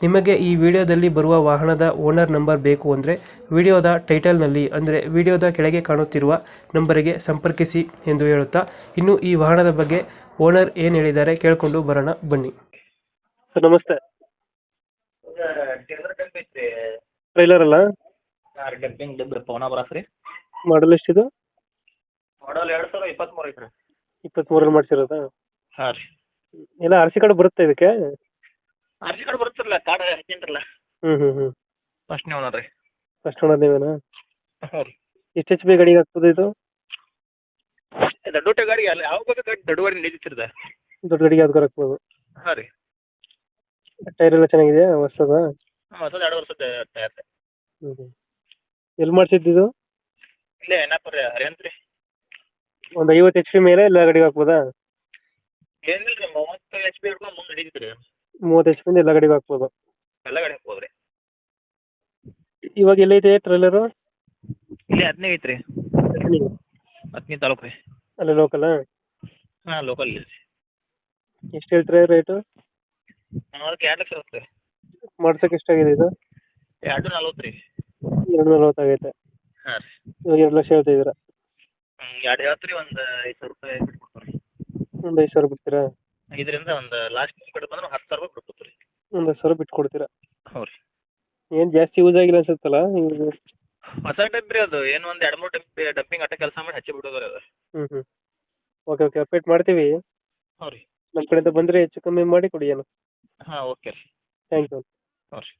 ನಿಮಗೆ ಈ ವಿಡಿಯೋದಲ್ಲಿ ಬರುವ ವಾಹನದ ಓನರ್ ನಂಬರ್ ಬೇಕು ಅಂದರೆ ವಿಡಿಯೋದ ಟೈಟಲ್ನಲ್ಲಿ ಅಂದರೆ ವಿಡಿಯೋದ ಕೆಳಗೆ ಕಾಣುತ್ತಿರುವ ನಂಬರಿಗೆ ಸಂಪರ್ಕಿಸಿ ಎಂದು ಹೇಳುತ್ತಾ ಇನ್ನು ಈ ವಾಹನದ ಬಗ್ಗೆ ಓನರ್ ಏನು ಹೇಳಿದ್ದಾರೆ ಕೇಳಿಕೊಂಡು ಬರೋಣ ಬನ್ನಿ. ಸರ್ ನಮಸ್ತೆ. ಟ್ರೈಲರ್ ಅಲ್ಲ? ಆರು ಡಬ್ಬಿಂಗ್ ಡಬ್ಬಿ ಪವನ ಬರಸ್ ರೀ. ಮಾಡಲ್ ಎಷ್ಟಿದು? ಮಾಡಲ್ ಎರಡು ಸಾವಿರ ಇಪ್ಪತ್ತ್ಮೂರು ಐತ್ರಿ ಇಪ್ಪತ್ತ್ಮೂರಲ್ಲಿ ಮಾಡಿಸಿರೋದಾ? ಹಾಂ ರೀ. ಎಲ್ಲ ಆರ್ ಸಿ ಕಾರ್ಡ್ ಬರುತ್ತೆ ಇದಕ್ಕೆ? ಸಿ ಕಾರ್ಡ್ ಬರುತ್ತಿರಲ್ಲ ಕಾರ್ಡ್ ಹಚ್ಚಿನ್ರಲ್ಲ ಹ್ಮ್ ಹ್ಞೂ ಹ್ಞೂ ಫಸ್ಟ್ ನೀವು ನೋಡ್ರಿ ಫಸ್ಟ್ ಓನರ್ ನೀವೇನಾ? ಹಾಂ ರೀ. ಎಷ್ಟು ಎಚ್ ಬಿ ಗಾಡಿಗೆ ಆಗ್ತದೆ ಇದು? ದೊಡ್ಡ ಗಾಡಿ ಅಲ್ಲ ಯಾವ ಬೇಕು ಗಾಡಿ ದೊಡ್ಡ ಗಾಡಿ ನಡೀತಿರ್ದ ದೊಡ್ಡ ಗಾಡಿಗೆ ಯಾವ್ದು ಹಾಕ್ಬೋದು ಹಾಂ ರೀ. ಟೈರ್ ಎಲ್ಲ ಚೆನ್ನಾಗಿದೆಯಾ? ಹೊಸದ? ಹಾಂ ಹೊಸದು ಎರಡು ವರ್ಷದ ಟೈರ್ ಹ್ಮ್ ಹ್ಞೂ ಎಲ್ಲಿ ಇದು? ಇಲ್ಲೇ ಏನಪ್ಪ ರೀ ಹರಿಯಂತ್ ರೀ. ಒಂದು ಐವತ್ತು ಎಚ್ ಪಿ ಮೇಲೆ ಎಲ್ಲ ಗಾಡಿಗೆ ಹಾಕ್ಬೋದಾ? ಏನಿಲ್ಲ ರೀ ಮೂವತ್ತು ಎಚ್ ಪಿ ಹಿಡ್ಕೊಂಡು ಮುಂದೆ ನಡೀತಿತ್ತು ರೀ. ಮೂವತ್ತು ಎಚ್ ಪಿಂದ ಎಲ್ಲ ಗಾಡಿಗೆ ಹಾಕ್ಬೋದು. ಎಲ್ಲ ಗಾಡಿ ಹಾಕ್ಬೋದು ರೀ? ಇವಾಗ ಎಲ್ಲೈತೆ ಟ್ರೈಲರು ಇಲ್ಲಿ ಹದಿನೈದು ಐತ್ರಿ. ಹತ್ತನೇ ತಾಲೂಕು ರೀ. ಅಲ್ಲೇ ಲೋಕಲ್ ಹಾಂ ಲೋಕಲ್ ರೀ ಎಷ್ಟು ಹೇಳ್ತೀರಾ ರೇಟು ಅದಕ್ಕೆ ಎರಡು ಲಕ್ಷ ಇರುತ್ತೆ. ಮಾಡ್ಸಕ್ಕೆ ಎಷ್ಟಾಗಿದೆ ಇದು? ಎರಡು ನಲ್ವತ್ತು ರೀ. ಎರಡು ನಲ್ವತ್ತಾಗೈತೆ ಹಾಂ ರೀ. ಇವಾಗ ಎರಡು ಲಕ್ಷ ಹೇಳ್ತಾ ಇದ್ದೀರಾ? ಎರಡು ಹೇಳ್ತೀರಿ ಒಂದು ಐದು ಸಾವಿರ ರೂಪಾಯಿ ಬಿಟ್ಕೊಡ್ತಾರೆ ಒಂದು ಐದು ಸಾವಿರ ಬಿಡ್ತೀರಾ? ಐದರಿಂದ ಒಂದು ಲಾಸ್ಟ್ ಕಡೆ ಬಂದ್ರೆ ಹತ್ತು ಸಾವಿರ ರೂಪಾಯಿ ರೀ. ಒಂದು ಸರ್ ಸಾವಿರ ಬಿಟ್ಕೊಡ್ತೀರಾ? ಹ್ಞೂ ರೀ. ಏನು ಜಾಸ್ತಿ ಯೂಸ್ ಆಗಿಲ್ಲ ಅನ್ಸುತ್ತಲ್ಲ ಹೊಸ ಟೈಪ್ ರೀ ಅದು. ಏನು ಒಂದು ಎರಡು ಮೂರು ಟೈಪ್ ಡಬ್ಬಿಂಗ್ ಅಟ್ಟ ಕೆಲಸ ಮಾಡಿ ಹಚ್ಚಿ ಬಿಡೋದು ರೀ ಅದು. ಹ್ಮ್ ಹ್ಞೂ ಓಕೆ ಓಕೆ ಅಪ್ಡೇಟ್ ಮಾಡ್ತೀವಿ. ಹ್ಞೂ ರೀ. ನಮ್ಮ ಕಡೆಯಿಂದ ಬಂದರೆ ಹೆಚ್ಚು ಕಮ್ಮಿ ಮಾಡಿ ಕೊಡಿ ಏನು. ಹಾ ಓಕೆ ರೀ. ಥ್ಯಾಂಕ್ ಯು ಹ್ಞೂ ರೀ.